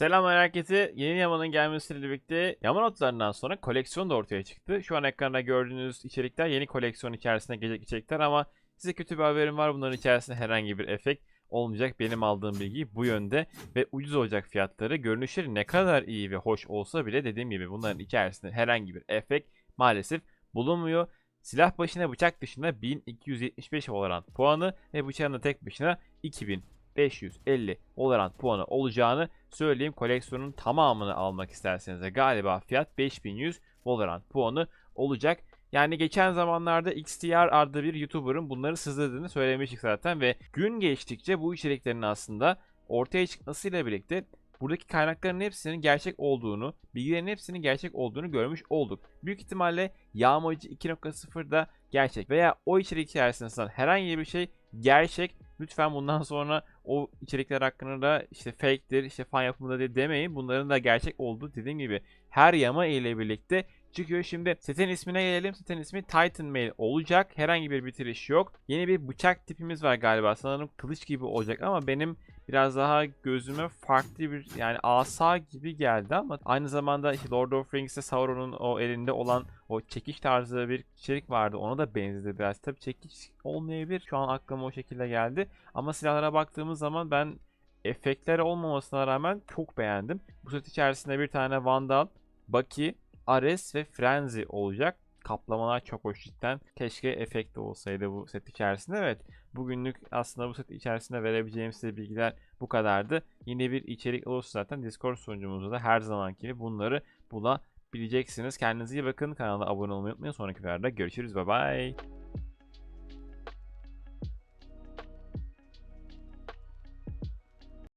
Selamlar herkese. Yeni Yaman'ın gelmesiyle birlikte Yaman otlarından sonra koleksiyon da ortaya çıktı. Şu an ekranda gördüğünüz içerikler yeni koleksiyon içerisinde gelecek içerikler ama size kötü bir haberim var. Bunların içerisinde herhangi bir efekt olmayacak. Benim aldığım bilgi bu yönde ve ucuz olacak fiyatları. Görünüşleri ne kadar iyi ve hoş olsa bile dediğim gibi bunların içerisinde herhangi bir efekt maalesef bulunmuyor. Silah başına bıçak dışında 1275 Valorant puanı ve bıçağın da tek başına 2000 550 Valorant puanı olacağını söyleyeyim. Koleksiyonun tamamını almak isterseniz de galiba fiyat 5100 Valorant puanı olacak. Yani geçen zamanlarda XTR adlı bir YouTuber'ın bunları sızladığını söylemiştik zaten ve gün geçtikçe bu içeriklerin aslında ortaya çıkmasıyla birlikte buradaki kaynakların hepsinin gerçek olduğunu, bilgilerin hepsinin gerçek olduğunu görmüş olduk. Büyük ihtimalle Yağmacı 2.0 da gerçek veya o içerik içerisinde herhangi bir şey gerçek. Lütfen bundan sonra o içerikler hakkında da işte fake'tir, işte fan yapımı değil demeyin. Bunların da gerçek olduğu dediğim gibi her yama ile birlikte çıkıyor. Şimdi setin ismine gelelim. Setin ismi Titan Mail olacak. Herhangi bir bitiriş yok. Yeni bir bıçak tipimiz var galiba. Sanırım kılıç gibi olacak ama benim biraz daha gözüme farklı bir yani asa gibi geldi ama aynı zamanda işte Lord of Rings'te Sauron'un o elinde olan o çekiş tarzı bir içerik vardı. Ona da benzedi biraz. Tabii çekiş olmayabilir. Şu an aklıma o şekilde geldi. Ama silahlara baktığımız zaman ben efektler olmamasına rağmen çok beğendim. Bu set içerisinde bir tane Vandal, Bucky, Ares ve Frenzy olacak. Kaplamalar çok hoş cidden. Keşke efekt de olsaydı bu set içerisinde. Evet bugünlük aslında bu set içerisinde verebileceğim size bilgiler bu kadardı. Yine bir içerik olursa zaten Discord sunucumuzda da her zamanki gibi bunları bulabileceksiniz. Kendinize iyi bakın. Kanala abone olmayı unutmayın. Sonraki videolarda görüşürüz. Bye bye.